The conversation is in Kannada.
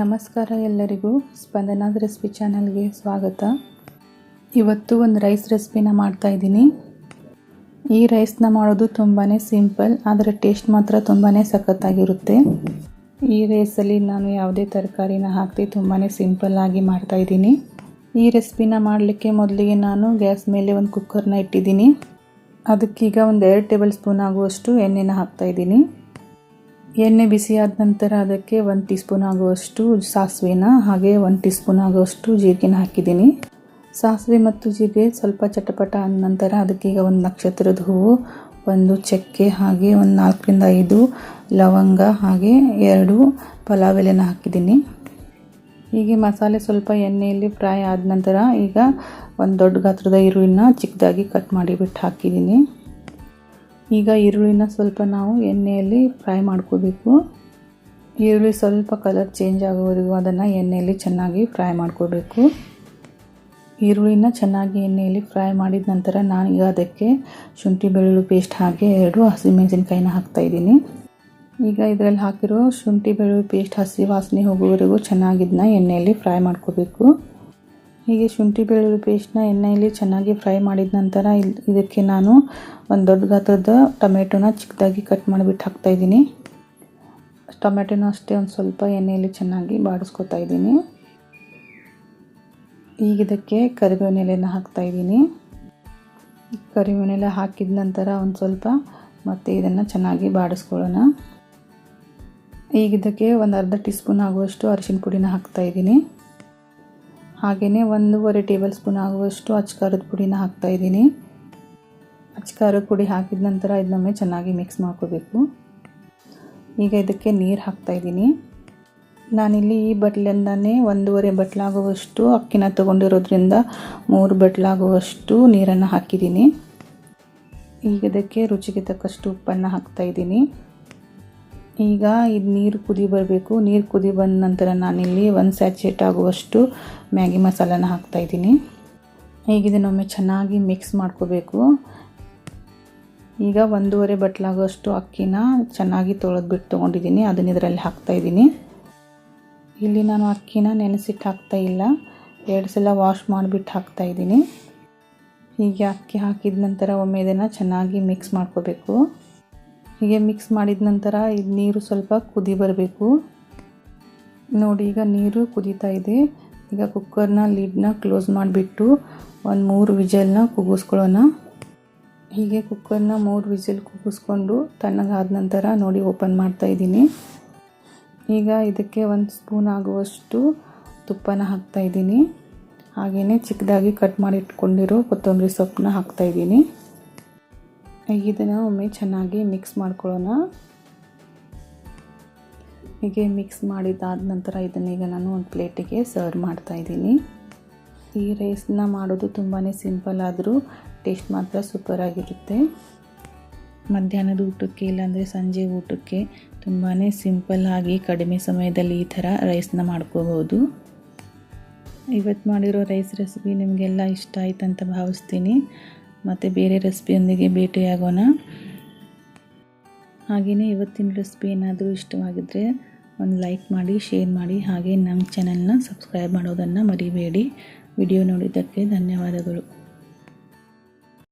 ನಮಸ್ಕಾರ ಎಲ್ಲರಿಗೂ ಸ್ಪಂದನಾದ ರೆಸಿಪಿ ಚಾನಲ್ಗೆ ಸ್ವಾಗತ. ಇವತ್ತು ಒಂದು ರೈಸ್ ರೆಸಿಪಿನ ಮಾಡ್ತಾಯಿದ್ದೀನಿ ಈ ರೈಸ್ನ ಮಾಡೋದು ತುಂಬಾ ಸಿಂಪಲ್, ಆದರೆ ಟೇಸ್ಟ್ ಮಾತ್ರ ತುಂಬಾ ಸಖತ್ತಾಗಿರುತ್ತೆ. ಈ ರೈಸಲ್ಲಿ ನಾನು ಯಾವುದೇ ತರಕಾರಿನ ಹಾಕಿ ತುಂಬಾ ಸಿಂಪಲ್ಲಾಗಿ ಮಾಡ್ತಾಯಿದ್ದೀನಿ ಈ ರೆಸಿಪಿನ ಮಾಡಲಿಕ್ಕೆ ಮೊದಲಿಗೆ ನಾನು ಗ್ಯಾಸ್ ಮೇಲೆ ಒಂದು ಕುಕ್ಕರ್ನ ಇಟ್ಟಿದ್ದೀನಿ. ಅದಕ್ಕೀಗ ಒಂದು ಎರಡು ಟೇಬಲ್ ಸ್ಪೂನ್ ಆಗುವಷ್ಟು ಎಣ್ಣೆನ ಹಾಕ್ತಾಯಿದ್ದೀನಿ ಎಣ್ಣೆ ಬಿಸಿ ಆದ ನಂತರ ಅದಕ್ಕೆ ಒಂದು ಟೀ ಸ್ಪೂನ್ ಆಗುವಷ್ಟು ಸಾಸಿವೆನ, ಹಾಗೆ ಒಂದು ಟೀ ಸ್ಪೂನ್ ಆಗುವಷ್ಟು ಜೀರಿಗೆನ ಹಾಕಿದ್ದೀನಿ. ಸಾಸಿವೆ ಮತ್ತು ಜೀರಿಗೆ ಸ್ವಲ್ಪ ಚಟಪಟ ಆದ ನಂತರ ಅದಕ್ಕೆ ಈಗ ಒಂದು ನಕ್ಷತ್ರದ ಹೂವು, ಒಂದು ಚಕ್ಕೆ, ಹಾಗೆ ಒಂದು ನಾಲ್ಕರಿಂದ ಐದು ಲವಂಗ, ಹಾಗೆ ಎರಡು ಪಲಾವ್ ಎಲೆನ ಹಾಕಿದ್ದೀನಿ. ಹೀಗೆ ಮಸಾಲೆ ಸ್ವಲ್ಪ ಎಣ್ಣೆಯಲ್ಲಿ ಫ್ರೈ ಆದ ನಂತರ ಈಗ ಒಂದು ದೊಡ್ಡ ಗಾತ್ರದ ಈರುಳ್ಳಿನ ಚಿಕ್ಕದಾಗಿ ಕಟ್ ಮಾಡಿಬಿಟ್ಟು ಹಾಕಿದ್ದೀನಿ. ಈಗ ಈರುಳ್ಳಿನ ಸ್ವಲ್ಪ ನಾವು ಎಣ್ಣೆಯಲ್ಲಿ ಫ್ರೈ ಮಾಡ್ಕೋಬೇಕು. ಈರುಳ್ಳಿ ಸ್ವಲ್ಪ ಕಲರ್ ಚೇಂಜ್ ಆಗೋವರೆಗೂ ಅದನ್ನು ಎಣ್ಣೆಯಲ್ಲಿ ಚೆನ್ನಾಗಿ ಫ್ರೈ ಮಾಡ್ಕೋಬೇಕು. ಈರುಳ್ಳಿನ ಚೆನ್ನಾಗಿ ಎಣ್ಣೆಯಲ್ಲಿ ಫ್ರೈ ಮಾಡಿದ ನಂತರ ನಾನೀಗ ಅದಕ್ಕೆ ಶುಂಠಿ ಬೆಳ್ಳುಳ್ಳಿ ಪೇಸ್ಟ್ ಹಾಕಿ ಎರಡು ಹಸಿಮೆಣಸಿನ್ಕಾಯಿನ ಹಾಕ್ತಾಯಿದ್ದೀನಿ ಈಗ ಇದರಲ್ಲಿ ಹಾಕಿರೋ ಶುಂಠಿ ಬೆಳ್ಳುಳ್ಳಿ ಪೇಸ್ಟ್ ಹಸಿ ವಾಸನೆ ಹೋಗುವವರೆಗೂ ಚೆನ್ನಾಗಿದ್ದನ್ನ ಎಣ್ಣೆಯಲ್ಲಿ ಫ್ರೈ ಮಾಡ್ಕೋಬೇಕು. ಹೀಗೆ ಶುಂಠಿ ಬೆಳ್ಳುಳ್ಳಿ ಪೇಸ್ಟ್ನ ಎಣ್ಣೆಯಲ್ಲಿ ಚೆನ್ನಾಗಿ ಫ್ರೈ ಮಾಡಿದ ನಂತರ ಇಲ್ಲಿ ಇದಕ್ಕೆ ನಾನು ಒಂದು ದೊಡ್ಡ ಗಾತ್ರದ ಟೊಮೆಟೊನ ಚಿಕ್ಕದಾಗಿ ಕಟ್ ಮಾಡಿಬಿಟ್ಟು ಹಾಕ್ತಾಯಿದ್ದೀನಿ ಟೊಮೆಟೊನ ಅಷ್ಟೇ ಒಂದು ಸ್ವಲ್ಪ ಎಣ್ಣೆಯಲ್ಲಿ ಚೆನ್ನಾಗಿ ಬಾಡಿಸ್ಕೊತಾ ಇದ್ದೀನಿ. ಈಗ ಇದಕ್ಕೆ ಕರಿಬೇವಿನ ಎಲೆನ ಹಾಕ್ತಾಯಿದ್ದೀನಿ ಕರಿಬೇವಿನ ಎಲೆ ಹಾಕಿದ ನಂತರ ಒಂದು ಸ್ವಲ್ಪ ಮತ್ತು ಇದನ್ನು ಚೆನ್ನಾಗಿ ಬಾಡಿಸ್ಕೊಳ್ಳೋಣ. ಈಗ ಇದಕ್ಕೆ ಒಂದು ಅರ್ಧ ಟೀ ಸ್ಪೂನ್ ಆಗುವಷ್ಟು ಅರಿಶಿನ ಪುಡಿನ ಹಾಕ್ತಾಯಿದ್ದೀನಿ ಹಾಗೆಯೇ ಒಂದೂವರೆ ಟೇಬಲ್ ಸ್ಪೂನ್ ಆಗುವಷ್ಟು ಅಚ್ಕಾರದ ಪುಡಿನ ಹಾಕ್ತಾಯಿದ್ದೀನಿ ಅಚ್ಕಾರದ ಪುಡಿ ಹಾಕಿದ ನಂತರ ಇದನ್ನೊಮ್ಮೆ ಚೆನ್ನಾಗಿ ಮಿಕ್ಸ್ ಮಾಡ್ಕೋಬೇಕು. ಈಗ ಇದಕ್ಕೆ ನೀರು ಹಾಕ್ತಾಯಿದ್ದೀನಿ ನಾನಿಲ್ಲಿ ಈ ಬಟ್ಲಿಂದನೇ ಒಂದೂವರೆ ಬಟ್ಲಾಗುವಷ್ಟು, ಅಕ್ಕಿನ ತೊಗೊಂಡಿರೋದ್ರಿಂದ ಮೂರು ಬಟ್ಲಾಗುವಷ್ಟು ನೀರನ್ನು ಹಾಕಿದ್ದೀನಿ. ಈಗ ಇದಕ್ಕೆ ರುಚಿಗೆ ತಕ್ಕಷ್ಟು ಉಪ್ಪನ್ನು ಹಾಕ್ತಾಯಿದ್ದೀನಿ ಈಗ ಇದು ನೀರು ಕುದಿ ಬರಬೇಕು. ನೀರು ಕುದಿ ಬಂದ ನಂತರ ನಾನಿಲ್ಲಿ ಒಂದು ಸ್ಯಾಚೇಟ್ ಆಗುವಷ್ಟು ಮ್ಯಾಗಿ ಮಸಾಲನ ಹಾಕ್ತಾಯಿದ್ದೀನಿ ಈಗ ಇದನ್ನೊಮ್ಮೆ ಚೆನ್ನಾಗಿ ಮಿಕ್ಸ್ ಮಾಡ್ಕೋಬೇಕು. ಈಗ ಒಂದೂವರೆ ಬಟ್ಲಾಗುವಷ್ಟು ಅಕ್ಕಿನ ಚೆನ್ನಾಗಿ ತೊಳೆದ್ಬಿಟ್ಟು ತೊಗೊಂಡಿದ್ದೀನಿ. ಅದನ್ನ ಇದರಲ್ಲಿ ಹಾಕ್ತಾಯಿದ್ದೀನಿ ಇಲ್ಲಿ ನಾನು ಅಕ್ಕಿನ ನೆನೆಸಿಟ್ಟು ಹಾಕ್ತಾ ಇಲ್ಲ. ಎರಡು ಸಲ ವಾಶ್ ಮಾಡಿಬಿಟ್ಟು ಹಾಕ್ತಾಯಿದ್ದೀನಿ ಹೀಗೆ ಅಕ್ಕಿ ಹಾಕಿದ ನಂತರ ಒಮ್ಮೆ ಇದನ್ನು ಚೆನ್ನಾಗಿ ಮಿಕ್ಸ್ ಮಾಡ್ಕೋಬೇಕು. ಹೀಗೆ ಮಿಕ್ಸ್ ಮಾಡಿದ ನಂತರ ಇದು ನೀರು ಸ್ವಲ್ಪ ಕುದಿ ಬರಬೇಕು. ನೋಡಿ, ಈಗ ನೀರು ಕುದೀತಾ ಇದೆ. ಈಗ ಕುಕ್ಕರ್ನ ಲಿಡ್ನ ಕ್ಲೋಸ್ ಮಾಡಿಬಿಟ್ಟು ಒಂದು ಮೂರು ವಿಜಲ್ನ ಕುಗ್ಗಿಸ್ಕೊಳ್ಳೋಣ. ಹೀಗೆ ಕುಕ್ಕರ್ನ ಮೂರು ವಿಜಲ್ ಕುಗ್ಗಿಸ್ಕೊಂಡು ತಣ್ಣಗಾದ ನಂತರ ನೋಡಿ ಓಪನ್ ಮಾಡ್ತಾ ಇದ್ದೀನಿ. ಈಗ ಇದಕ್ಕೆ ಒಂದು ಸ್ಪೂನ್ ಆಗುವಷ್ಟು ತುಪ್ಪನ ಹಾಕ್ತಾಯಿದ್ದೀನಿ ಹಾಗೆಯೇ ಚಿಕ್ಕದಾಗಿ ಕಟ್ ಮಾಡಿ ಇಟ್ಕೊಂಡಿರೋ ಕೊತ್ತಂಬರಿ ಸೊಪ್ಪನ್ನ ಹಾಕ್ತಾಯಿದ್ದೀನಿ ಇದನ್ನು ಒಮ್ಮೆ ಚೆನ್ನಾಗಿ ಮಿಕ್ಸ್ ಮಾಡ್ಕೊಳ್ಳೋಣ. ಹೀಗೆ ಮಿಕ್ಸ್ ಮಾಡಿದ್ದಾದ ನಂತರ ಇದನ್ನೀಗ ನಾನು ಒಂದು ಪ್ಲೇಟಿಗೆ ಸರ್ವ್ ಮಾಡ್ತಾ ಇದ್ದೀನಿ. ಈ ರೈಸ್ನ ಮಾಡೋದು ತುಂಬಾ ಸಿಂಪಲ್ ಆದರೂ ಟೇಸ್ಟ್ ಮಾತ್ರ ಸೂಪರಾಗಿರುತ್ತೆ ಮಧ್ಯಾಹ್ನದ ಊಟಕ್ಕೆ ಇಲ್ಲಾಂದರೆ ಸಂಜೆ ಊಟಕ್ಕೆ ತುಂಬಾ ಸಿಂಪಲ್ ಆಗಿ ಕಡಿಮೆ ಸಮಯದಲ್ಲಿ ಈ ಥರ ರೈಸ್ನ ಮಾಡ್ಕೋಬೋದು ಇವತ್ತು ಮಾಡಿರೋ ರೈಸ್ ರೆಸಿಪಿ ನಿಮಗೆಲ್ಲ ಇಷ್ಟ ಆಯ್ತು ಅಂತ ಭಾವಿಸ್ತೀನಿ. ಮತ್ತು ಬೇರೆ ರೆಸಿಪಿಯೊಂದಿಗೆ ಭೇಟಿಯಾಗೋಣ. ಹಾಗೆಯೇ ಇವತ್ತಿನ ರೆಸಿಪಿ ಏನಾದರೂ ಇಷ್ಟವಾಗಿದ್ದರೆ ಒಂದು ಲೈಕ್ ಮಾಡಿ, ಶೇರ್ ಮಾಡಿ, ಹಾಗೆ ನಮ್ಮ ಚಾನಲ್ನ ಸಬ್ಸ್ಕ್ರೈಬ್ ಮಾಡೋದನ್ನು ಮರಿಬೇಡಿ. ವಿಡಿಯೋ ನೋಡಿದ್ದಕ್ಕೆ ಧನ್ಯವಾದಗಳು.